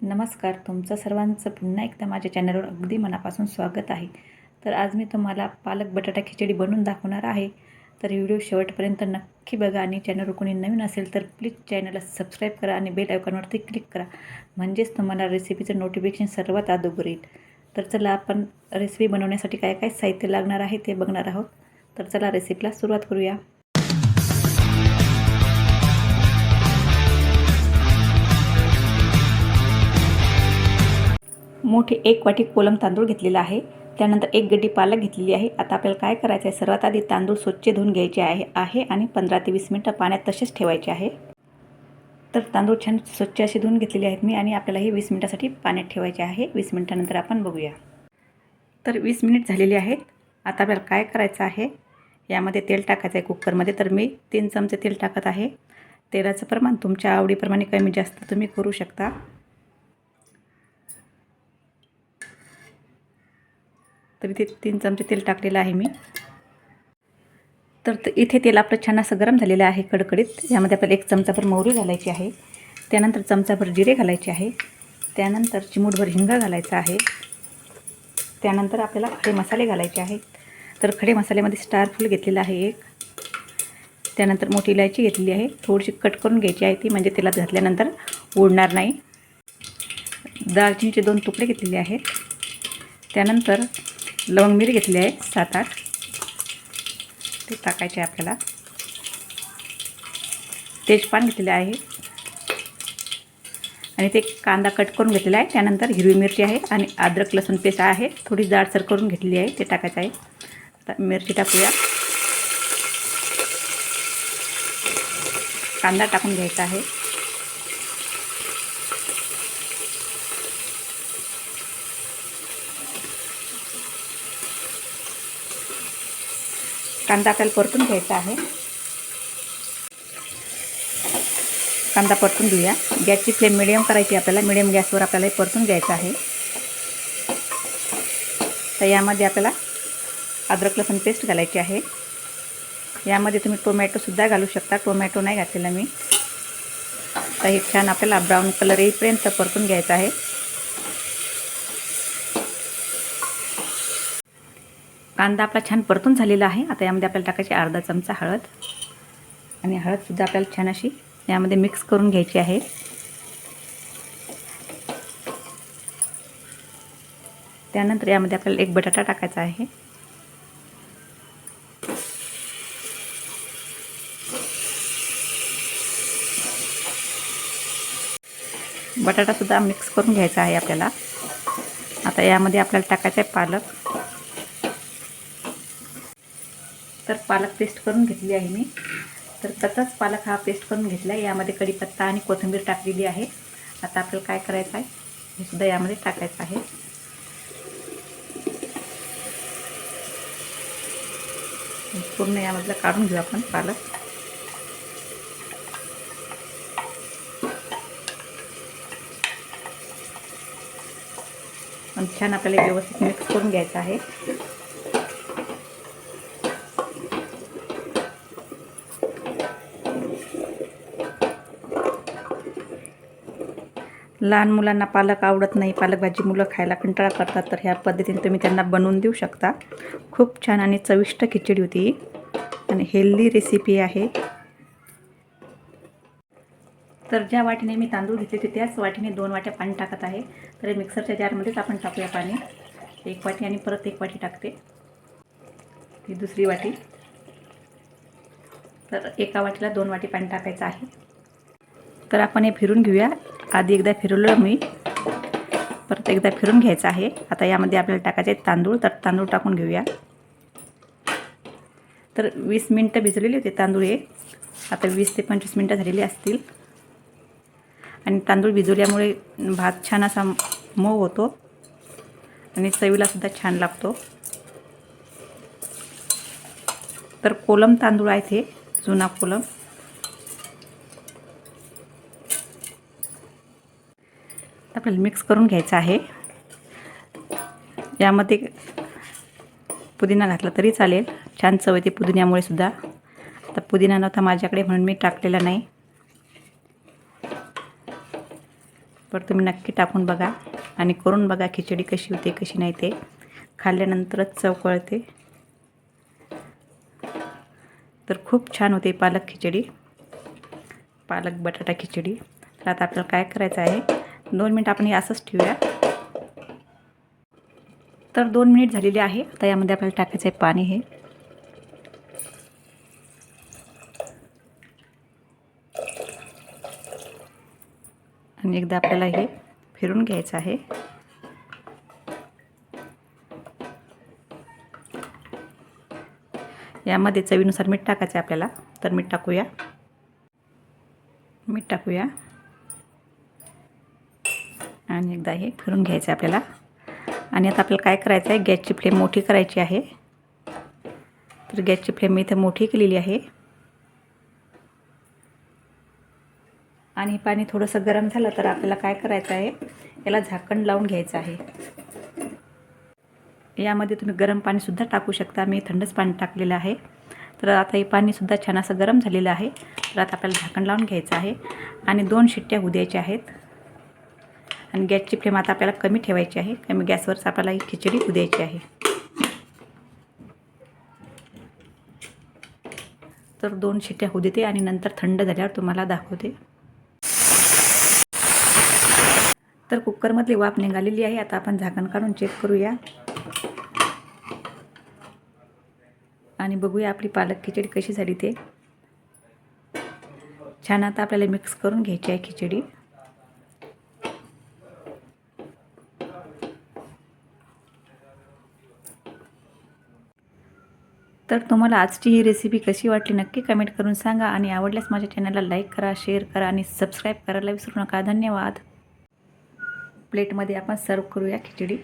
नमस्कार तुमचं सर्वांचं पुन्हा एकदा माझ्या चॅनलवर अगदी मनापासून स्वागत आहे. तर आज मी तुम्हाला पालक बटाटा खिचडी बनवून दाखवणार आहे. तर व्हिडिओ शेवटपर्यंत नक्की बघा आणि चॅनलवर कोणी नवीन असेल तर प्लीज चॅनलला सबस्क्राईब करा आणि बेल आयकॉनवरती क्लिक करा. म्हणजेच तुम्हाला रेसिपीचं नोटिफिकेशन सर्वात अगोदर येईल. तर चला आपण रेसिपी बनवण्यासाठी काय काय साहित्य लागणार आहे ते बघणार आहोत. तर चला रेसिपीला सुरुवात करूया. मोठी एक वाटी कोलम तांदूळ घेतलेला आहे. त्यानंतर एक गड्डी पालक घेतलेली आहे. आता आपल्याला काय करायचं आहे सर्वात आधी तांदूळ स्वच्छ धुवून घ्यायचे आहे आहे आणि पंधरा ते वीस मिनटं पाण्यात तसेच ठेवायचे आहे. तर तांदूळ छान स्वच्छ असे धुवून घेतलेले आहेत मी आणि आपल्याला हे वीस मिनटासाठी पाण्यात ठेवायचे आहे. वीस मिनटानंतर आपण बघूया. तर वीस मिनिट झालेले आहेत. आता आपल्याला काय करायचं आहे? यामध्ये तेल टाकायचं आहे कुकरमध्ये. तर मी तीन चमचे तेल टाकत आहे. तेलाचं प्रमाण तुमच्या आवडीप्रमाणे कमी जास्त तुम्ही करू शकता. तर इथे तीन चमचे तेल टाकलेलं आहे मी. तर इथे तेल आपलं छान असं गरम झालेलं आहे कडकडीत. यामध्ये आपल्याला एक चमचाभर मोहरी घालायची आहे. त्यानंतर चमचाभर जिरे घालायचे आहे. त्यानंतर चिमूटभर हिंग घालायचा आहे. त्यानंतर आपल्याला खडे मसाले घालायचे आहेत. तर खडे मसाल्यामध्ये स्टार फूल घेतलेलं आहे एक. त्यानंतर मोठी इलायची घेतलेली आहे. थोडीशी कट करून घ्यायची आहे ती म्हणजे तेलात घातल्यानंतर उडणार नाही. दालचिनीचे दोन तुकडे घेतलेले आहेत. त्यानंतर लवंग मिरी घेतली आहे सात आठ. ते टाकायचे आहे आपल्याला तेजपान घेतलेलं आहे. आणि ते कांदा कट करून घेतलेला आहे. त्यानंतर हिरवी मिरची आहे आणि अद्रक लसूण पेस्ट आहे. थोडी जाडसर करून घेतलेली आहे. ते टाकायचं आहे. आता मिरची टाकूया. कांदा टाकून घ्यायचा आहे. कांदा आपल्याला परतून घ्यायचा आहे. कांदा परतून घेऊया. गॅसची फ्लेम मिडियम करायची आपल्याला. मिडियम गॅसवर आपल्याला परतून घ्यायचं आहे. तर यामध्ये आपल्याला अद्रक लसूण पेस्ट घालायची आहे. यामध्ये तुम्ही टोमॅटोसुद्धा घालू शकता. टोमॅटो नाही घातलेला मी. तर हे छान आपल्याला ब्राऊन कलर येईपर्यंत परतून घ्यायचं आहे. कांदा आपला छान परतून झालेला आहे. आता यामध्ये आपल्याला टाकायची अर्धा चमचा हळद. आणि हळदसुद्धा आपल्याला छान अशी यामध्ये मिक्स करून घ्यायची आहे. त्यानंतर यामध्ये आपल्याला एक बटाटा टाकायचा आहे. बटाटासुद्धा मिक्स करून घ्यायचा आहे आपल्याला. आता यामध्ये आपल्याला टाकायचं आहे पालक. तर पालक पेस्ट करून घेतली आहे मी. तर तसाच पालक हा पेस्ट करून घेतला आहे. यामध्ये कढीपत्ता आणि कोथिंबीर टाकलेली आहे. आता आपल्याला काय करायचं आहे? हे सुद्धा यामध्ये टाकायचं आहे. पूर्ण यामधलं काढून घेऊ आपण पालक. पण छान आपल्याला व्यवस्थित मिक्स करून घ्यायचं आहे. लहान मुलांना पालक आवडत नाही पालक भाजी मुलं खायला कंटाळा करतात तर ह्या पद्धतीने तुम्ही त्यांना बनवून देऊ शकता. खूप छान आणि चविष्ट खिचडी होती ही. आणि हेल्दी रेसिपी आहे. तर ज्या वाटीने मी तांदूळ घेतले होते त्याच वाटीने दोन वाट्या पाणी टाकत आहे. तर मिक्सरच्या जारमध्येच आपण टाकूया पाणी. एक वाटी आणि परत एक वाटी टाकते. ही दुसरी वाटी. तर एका वाटीला दोन वाटी पाणी टाकायचं आहे. तर आपण हे फिरून घेऊया. आधी एकदा फिरवलं मी. परत एकदा फिरून घ्यायचं आहे. आता यामध्ये आपल्याला टाकायचे आहेत तांदूळ. तर तांदूळ टाकून घेऊया. तर वीस मिनटं भिजलेले होते तांदूळ हे. आता वीस ते पंचवीस मिनटं झालेली असतील. आणि तांदूळ भिजवल्यामुळे भात छान असा मऊ होतो. आणि चवीलासुद्धा छान लागतो. तर कोलम तांदूळ आहेत हे. जुना कोलम. आपल्याला मिक्स करून घ्यायचं आहे. यामध्ये पुदिना घातला तरी चालेल. छान चव येते पुदिन्यामुळे सुद्धा. आता पुदिना नव्हता माझ्याकडे म्हणून मी टाकलेला नाही. पण तुम्ही नक्की टाकून बघा आणि करून बघा खिचडी कशी होते कशी नाही ते. खाल्ल्यानंतरच चव कळते. तर खूप छान होते पालक खिचडी. पालक बटाटा खिचडी. तर आता आपल्याला काय करायचं आहे? दोन मिनिट आपण हे असंच ठेवूया. तर दोन मिनिट झालेले आहे. आता यामध्ये आपल्याला टाकायचं आहे पाणी हे. आणि एकदा आपल्याला हे फिरून घ्यायचं आहे. यामध्ये चवीनुसार मीठ टाकायचं आहे आपल्याला. तर मीठ टाकूया. मीठ टाकूया. आणि एकदा हे फिरून घ्यायचं आहे आपल्याला. आणि आता आपल्याला काय करायचं आहे? गॅसची फ्लेम मोठी करायची आहे. तर गॅसची फ्लेम मी इथं मोठी केलेली आहे. आणि पाणी थोडंसं गरम झालं तर आपल्याला काय करायचं आहे? याला झाकण लावून घ्यायचं आहे. यामध्ये तुम्ही गरम पाणीसुद्धा टाकू शकता. मी थंडच पाणी टाकलेलं आहे. तर आता हे पाणीसुद्धा छान असं गरम झालेलं आहे. तर आता आपल्याला झाकण लावून घ्यायचं आहे. आणि दोन शिट्ट्या होऊ द्यायच्या आहेत. आणि गॅसची फ्लेम आता आपल्याला कमी ठेवायची आहे. कमी गॅसवरच आपल्याला ही खिचडी उद्यायची द्यायची आहे. तर दोन शिट्ट्या होऊ देते आणि नंतर थंड झाल्यावर तुम्हाला दाखवते. तर कुकरमधली वाफ निघालेली आहे. आता आपण झाकण काढून चेक करूया. आणि बघूया आपली पालक खिचडी कशी झाली ते. छान आता आपल्याला मिक्स करून घ्यायची आहे खिचडी. तर तुम्हाला आजची ही रेसिपी कशी वाटली नक्की कमेंट करून सांगा आणि आवडल्यास माझ्या चॅनलला लाईक करा शेअर करा आणि सबस्क्राईब करायला विसरू नका. धन्यवाद. प्लेटमध्ये आपण सर्व करूया खिचडी.